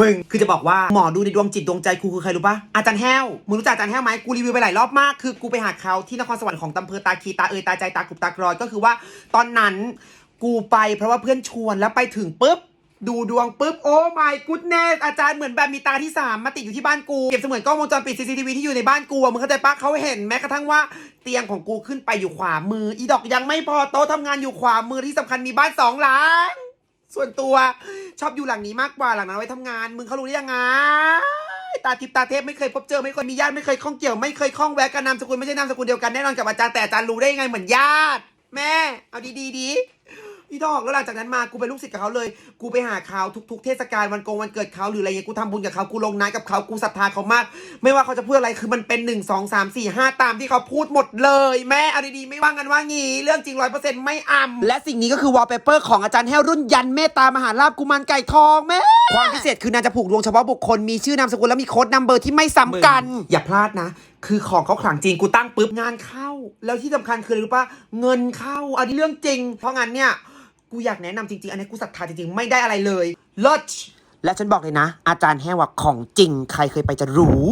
มึงคือจะบอกว่าหมอดูในดวงจิตดวงใจกูคือใครรู้ปะอาจารย์แห้วมึงรู้จักอาจารย์แห้วไหมกูรีวิวไปหลายรอบมากคือกูไปหาเขาที่นครสวรรค์ของตำเภอตาคีตาเอยตาใจตากรุบตากรอยก็คือว่า ตอนนั้นกูไปเพราะว่าเพื่อนชวนแล้วไปถึงปุ๊บดูดวงปุ๊บ โอ้ my goodness อาจารย์เหมือนแบบมีตาที่ 3 มาติดอยู่ที่บ้านกู เก็บเสมือนกล้องวงจรปิด CCTV ที่อยู่ในบ้านกูมึงเข้าใจปะเขาเห็นแม้กระทั่งว่าเตียงของกูขึ้นไปอยู่ขวามือ อีดอกยังไม่พอโต๊ะทำงานอยู่ขวามือที่สำคัญมีบ้านสองหลังส่วนตัว ชอบอยู่หลังนี้มากกว่าหลังนั้นไว้ทำงาน มึงเขารู้ได้ยังไงตาทิพตาเทพไม่เคยพบเจอไม่เคยมีญาติไม่เคยข้องเกี่ยวไม่เคยข้องแวะกันนามสกุลไม่ใช่นามสกุลเดียวกันแน่นอนกับอาจารย์แต่อาจารย์รู้ได้ยังไงเหมือนญาติ แม่ เอาดีดีดี พี่ดอกแล้วหลังจากนั้นมากูเป็นลูกศิษย์กับเขาเลย กูไปหาเขาทุก ๆ เทศกาลวันโกงวันเกิดเขาหรืออะไรเงี้ยกูทำบุญกับเขากูลงน้ำกับเขากูศรัทธาเขามาก ไม่ว่าเขาจะพูดอะไรคือมันเป็นหนึ่งสองสามสี่ห้าตามที่เขาพูดหมดเลย แม่เอาดีๆไม่ว่ากันว่างี้เรื่องจริงร้อยเปอร์เซ็นต์ไม่อ่ำและสิ่งนี้ก็คือวอลเปเปอร์ของอาจารย์แห้วรุ่นยันเมตตามหาลาภกุมารไก่ทองแม่ความพิเศษคือนางจะผูกดวงเฉพาะบุคคลมีชื่อนามสกุลและมีโค้ดนัมเบอร์ที่ไม่ซ้ำกัน อย่าพลาดนะ คือของเขาขลังจริงกูตั้งปุ๊บงานเข้า แล้วที่สำคัญคืออะไรรู้ปะเงินเข้าอันนี้เรื่องจริง เพราะงั้นเนี่ย กูอยากแนะนำจริงๆ อันนี้กูศรัทธาจริงๆ ไม่ได้อะไรเลยเลิศและฉันบอกเลยนะ อาจารย์แห้วว่าของจริง ใครเคยไปจะรู้